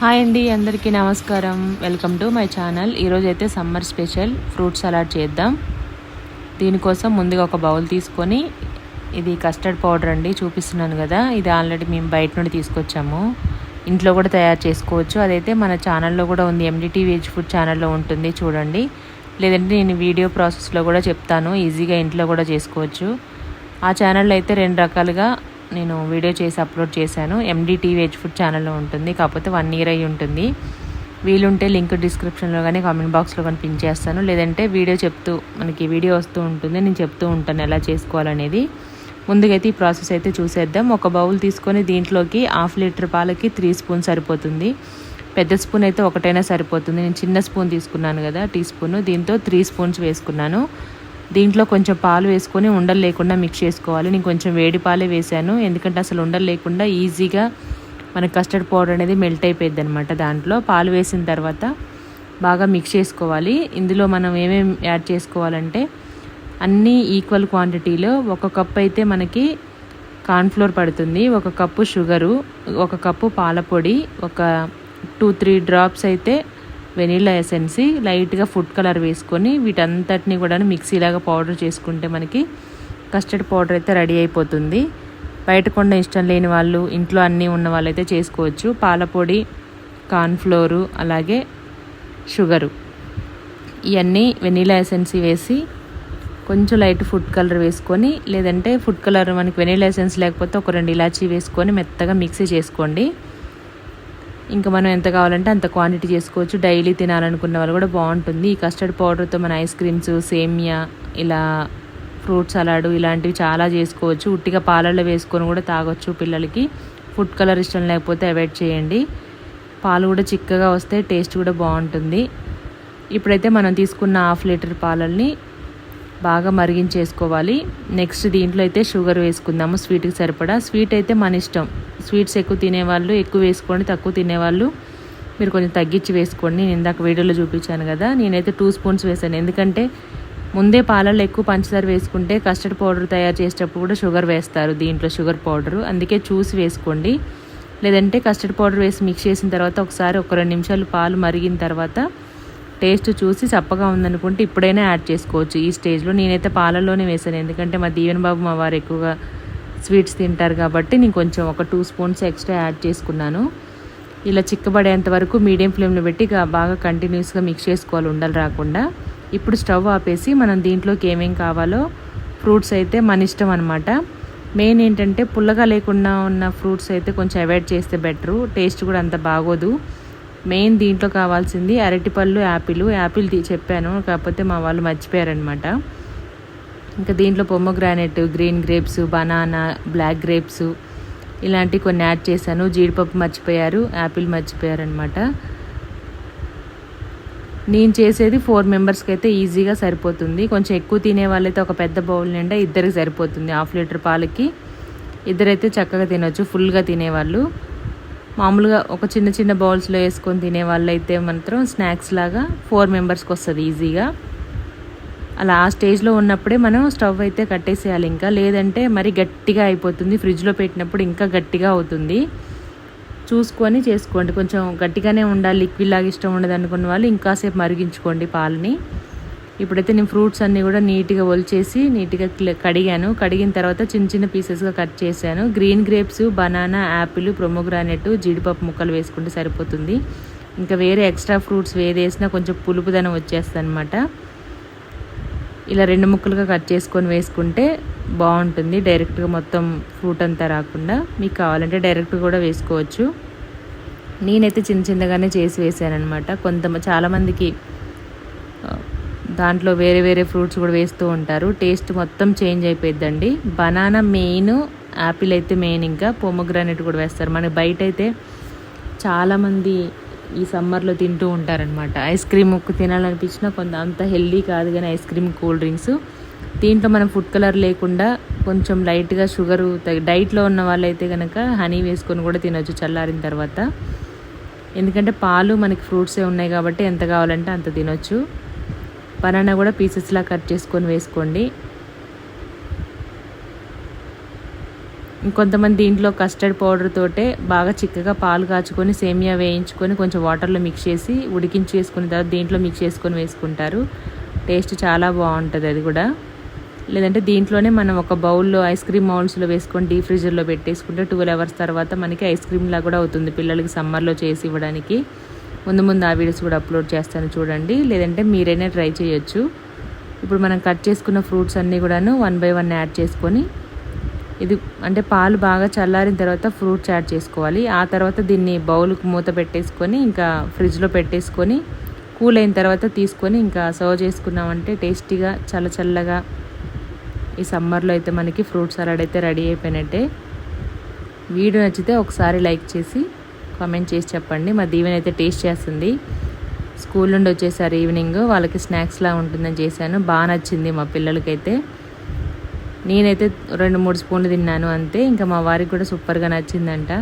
Hi అండి అందరికీ నమస్కారం. Welcome to my channel. ఈరోజు అయితే సమ్మర్ స్పెషల్ ఫ్రూట్ సలాడ్ చేద్దాం. దీనికోసం ముందుగా ఒక బౌల్ తీసుకొని ఇది కస్టర్డ్ పౌడర్ అండి చూపిస్తున్నాను కదా. ఇది ఆల్రెడీ మేము బయట నుండి తీసుకొచ్చాము. ఇంట్లో కూడా తయారు చేసుకోవచ్చు. అదైతే మన ఛానల్లో కూడా ఉంది. ఎండిటీ వెజ్ ఫుడ్ ఛానల్లో ఉంటుంది చూడండి. లేదంటే నేను వీడియో ప్రాసెస్లో కూడా చెప్తాను. ఈజీగా ఇంట్లో కూడా చేసుకోవచ్చు. ఆ ఛానల్లో అయితే రెండు రకాలుగా నేను వీడియో చేసి అప్లోడ్ చేశాను. ఎండిటీ వెజ్ ఫుడ్ ఛానల్లో ఉంటుంది. కాకపోతే వన్ ఇయర్ అయి ఉంటుంది. వీలుంటే లింక్ డిస్క్రిప్షన్లో కానీ కామెంట్ బాక్స్లో కానీ పిన్ చేస్తాను. లేదంటే వీడియో చెప్తూ మనకి వీడియో వస్తూ ఉంటుంది. నేను చెప్తూ ఉంటాను ఎలా చేసుకోవాలనేది. ముందుకైతే ఈ ప్రాసెస్ అయితే చూసేద్దాం. ఒక బౌల్ తీసుకొని దీంట్లోకి హాఫ్ లీటర్ పాలకి త్రీ స్పూన్ సరిపోతుంది. పెద్ద స్పూన్ అయితే ఒకటైనా సరిపోతుంది. నేను చిన్న స్పూన్ తీసుకున్నాను కదా టీ స్పూన్. దీంతో త్రీ స్పూన్స్ వేసుకున్నాను. దీంట్లో కొంచెం పాలు వేసుకొని ఉండలు లేకుండా మిక్స్ చేసుకోవాలి. నేను కొంచెం వేడి పాలే వేసాను ఎందుకంటే అసలు ఉండలు లేకుండా ఈజీగా మన కస్టర్డ్ పౌడర్ అనేది మెల్ట్ అయిపోయింది అనమాట దాంట్లో. పాలు వేసిన తర్వాత బాగా మిక్స్ చేసుకోవాలి. ఇందులో మనం ఏమేమి యాడ్ చేసుకోవాలంటే అన్నీ ఈక్వల్ క్వాంటిటీలో ఒక కప్ అయితే మనకి కార్న్ఫ్లోర్ పడుతుంది. ఒక కప్పు షుగరు ఒక కప్పు పాలపొడి ఒక టూ త్రీ డ్రాప్స్ అయితే వెనీలా ఎసెన్సి లైట్గా ఫుడ్ కలర్ వేసుకొని వీటంతటిని కూడా మిక్సీలాగా పౌడర్ చేసుకుంటే మనకి కస్టర్డ్ పౌడర్ అయితే రెడీ అయిపోతుంది. బయట కొండ ఇష్టం లేని వాళ్ళు ఇంట్లో అన్నీ ఉన్న వాళ్ళైతే చేసుకోవచ్చు. పాలపొడి కార్న్ఫ్లోరు అలాగే షుగరు. ఇవన్నీ వెనీలా ఎసెన్సీ వేసి కొంచెం లైట్ ఫుడ్ కలర్ వేసుకొని లేదంటే ఫుడ్ కలర్ మనకి వెనీలా ఎసెన్స్ లేకపోతే ఒక రెండు ఇలాచీ వేసుకొని మెత్తగా మిక్సీ చేసుకోండి. ఇంకా మనం ఎంత కావాలంటే అంత క్వాంటిటీ చేసుకోవచ్చు. డైలీ తినాలనుకున్న వాళ్ళు కూడా బాగుంటుంది. ఈ కస్టర్డ్ పౌడర్తో మన ఐస్ క్రీమ్స్ సేమియా ఇలా ఫ్రూట్ సలాడ్ ఇలాంటివి చాలా చేసుకోవచ్చు. ఉట్టిగా పాలల్లో వేసుకొని కూడా తాగొచ్చు పిల్లలకి. ఫుడ్ కలర్ ఇష్టం లేకపోతే అవాయిడ్ చేయండి. పాలు కూడా చిక్కగా వస్తే టేస్ట్ కూడా బాగుంటుంది. ఇప్పుడైతే మనం తీసుకున్న హాఫ్ లీటర్ పాలల్ని బాగా మరిగించేసుకోవాలి. నెక్స్ట్ దీంట్లో అయితే షుగర్ వేసుకుందాము స్వీట్కి సరిపడా. స్వీట్ అయితే మన ఇష్టం. స్వీట్స్ ఎక్కువ తినేవాళ్ళు ఎక్కువ వేసుకోండి తక్కువ తినేవాళ్ళు. మీరు కొంచెం తగ్గించి వేసుకోండి. నేను ఇందాక వీడియోలో చూపించాను కదా నేనైతే టూ స్పూన్స్ వేసాను. ఎందుకంటే ముందే పాలల్లో ఎక్కువ పంచదార వేసుకుంటే కస్టర్డ్ పౌడర్ తయారు చేసేటప్పుడు కూడా షుగర్ వేస్తారు దీంట్లో షుగర్ పౌడర్ అందుకే చూసి వేసుకోండి. లేదంటే కస్టర్డ్ పౌడర్ వేసి మిక్స్ చేసిన తర్వాత ఒకసారి ఒక రెండు నిమిషాలు పాలు మరిగిన తర్వాత టేస్ట్ చూసి చప్పగా ఉందనుకుంటే ఇప్పుడైనా యాడ్ చేసుకోవచ్చు. ఈ స్టేజ్లో నేనైతే పాలల్లోనే వేసాను ఎందుకంటే మా దీవెన్ బాబు మా వారు ఎక్కువగా స్వీట్స్ తింటారు కాబట్టి నేను కొంచెం ఒక టూ స్పూన్స్ ఎక్స్ట్రా యాడ్ చేసుకున్నాను. ఇలా చిక్కబడేంత వరకు మీడియం ఫ్లేమ్లో పెట్టి బాగా కంటిన్యూస్గా మిక్స్ చేసుకోవాలి ఉండలు రాకుండా. ఇప్పుడు స్టవ్ ఆపేసి మనం దీంట్లోకి ఏమేం కావాలో ఫ్రూట్స్ అయితే మన ఇష్టం అనమాట మెయిన్ ఏంటంటే పుల్లగా లేకుండా ఉన్న ఫ్రూట్స్ అయితే కొంచెం అవాయిడ్ చేస్తే బెటరు. టేస్ట్ కూడా అంత బాగోదు. మెయిన్ దీంట్లో కావాల్సింది అరటిపళ్ళు యాపిల్. యాపిల్ చెప్పాను. కాకపోతే మా వాళ్ళు మర్చిపోయారనమాట ఇంకా దీంట్లో pomegranate green grapes banana black grapes ఇలాంటివి కొన్ని యాడ్ చేశాను. జీడిపప్పు మర్చిపోయారు యాపిల్ మర్చిపోయారనమాట నేను చేసేది ఫోర్ మెంబర్స్కి అయితే ఈజీగా సరిపోతుంది. కొంచెం ఎక్కువ తినే వాళ్ళైతే ఒక పెద్ద బౌల్ నిండా ఇద్దరికి సరిపోతుంది. హాఫ్ లీటర్ పాలకి ఇద్దరైతే చక్కగా తినొచ్చు ఫుల్గా తినేవాళ్ళు. మామూలుగా ఒక చిన్న చిన్న బౌల్స్లో వేసుకొని తినే వాళ్ళైతే మాత్రం స్నాక్స్ లాగా ఫోర్ మెంబర్స్కి వస్తుంది ఈజీగా. అలా ఆ స్టేజ్లో ఉన్నప్పుడే మనం స్టవ్ అయితే కట్టేసేయాలి ఇంకా. లేదంటే మరి గట్టిగా అయిపోతుంది. ఫ్రిడ్జ్లో పెట్టినప్పుడు ఇంకా గట్టిగా అవుతుంది. చూసుకొని చేసుకోండి. కొంచెం గట్టిగానే ఉండాలి. లిక్విడ్ లాగా ఇష్టం ఉండదు అనుకున్న వాళ్ళు ఇంకాసేపు మరిగించుకోండి పాలని. ఇప్పుడైతే నేను ఫ్రూట్స్ అన్నీ కూడా నీట్గా ఒలిచేసి నీట్గా కడిగాను. కడిగిన తర్వాత చిన్న చిన్న పీసెస్గా కట్ చేశాను. Green grapes banana apple pomegranate జీడిపప్పు ముక్కలు వేసుకుంటే సరిపోతుంది. ఇంకా వేరే ఎక్స్ట్రా ఫ్రూట్స్ వేదేసినా కొంచెం పులుపుదనం వచ్చేస్తుంది అనమాట ఇలా రెండు ముక్కలుగా కట్ చేసుకొని వేసుకుంటే బాగుంటుంది. డైరెక్ట్గా మొత్తం ఫ్రూట్ అంతా రాకుండా. మీకు కావాలంటే డైరెక్ట్ కూడా వేసుకోవచ్చు. నేనైతే చిన్న చిన్నగానే చేసి వేసాను అనమాట కొంత చాలామందికి దాంట్లో వేరే వేరే ఫ్రూట్స్ కూడా వేస్తూ ఉంటారు. టేస్ట్ మొత్తం చేంజ్ అయిపోయిద్దండి. బనానా మెయిన్ యాపిల్ అయితే మెయిన్ ఇంకా పొమగ్రానెట్ కూడా వేస్తారు. మనకి బయట అయితే చాలామంది ఈ సమ్మర్లో తింటూ ఉంటారనమాట ఐస్ క్రీమ్ ఉక్కు తినాలనిపించినా కొంత అంత హెల్దీ కాదు కానీ ఐస్ క్రీమ్ కూల్ డ్రింక్స్. దీంట్లో మనం ఫుడ్ కలర్ లేకుండా కొంచెం లైట్గా షుగర్ డైట్లో ఉన్న వాళ్ళైతే కనుక హనీ వేసుకొని కూడా తినొచ్చు చల్లారిన తర్వాత. ఎందుకంటే పాలు మనకి ఫ్రూట్సే ఉన్నాయి కాబట్టి ఎంత కావాలంటే అంత తినొచ్చు. బనానా కూడా పీసెస్లా కట్ చేసుకొని వేసుకోండి. కొంతమంది దీంట్లో కస్టర్డ్ పౌడర్ తోటే బాగా చిక్కగా పాలు కాచుకొని సేమియా వేయించుకొని కొంచెం వాటర్లో మిక్స్ చేసి ఉడికించి వేసుకున్న తర్వాత దీంట్లో మిక్స్ చేసుకొని వేసుకుంటారు. టేస్ట్ చాలా బాగుంటుంది అది కూడా. లేదంటే దీంట్లోనే మనం ఒక బౌల్లో ఐస్ క్రీమ్ మౌల్స్లో వేసుకొని డీప్ ఫ్రిజర్లో పెట్టేసుకుంటే ట్వెల్వ్ అవర్స్ తర్వాత మనకి ఐస్ క్రీమ్లా కూడా అవుతుంది పిల్లలకి సమ్మర్లో చేసి ఇవ్వడానికి. ముందు ముందు ఆ వీడియోస్ కూడా అప్లోడ్ చేస్తాను చూడండి. లేదంటే మీరైనా ట్రై చేయొచ్చు. ఇప్పుడు మనం కట్ చేసుకున్న ఫ్రూట్స్ అన్నీ కూడాను వన్ బై వన్ యాడ్ చేసుకొని ఇది అంటే పాలు బాగా చల్లారిన తర్వాత ఫ్రూట్స్ యాడ్ చేసుకోవాలి. ఆ తర్వాత దీన్ని బౌల్కి మూత పెట్టేసుకొని ఇంకా ఫ్రిడ్జ్లో పెట్టేసుకొని కూల్ అయిన తర్వాత తీసుకొని ఇంకా సర్వ్ చేసుకున్నామంటే టేస్టీగా చల్ల చల్లగా ఈ సమ్మర్లో అయితే మనకి ఫ్రూట్ సలాడ్ అయితే రెడీ అయిపోయినట్టే. వీడియో నచ్చితే ఒకసారి లైక్ చేసి కామెంట్ చేసి చెప్పండి. మా దీవెన అయితే టేస్ట్ చేస్తుంది. స్కూల్ నుండి వచ్చేసారు ఈవినింగ్. వాళ్ళకి స్నాక్స్లా ఉంటుందని చేశాను. బాగా నచ్చింది మా పిల్లలకైతే. నేనైతే రెండు మూడు స్పూన్లు తిన్నాను అంతే. ఇంకా మా వారికి కూడా సూపర్గా నచ్చిందంట.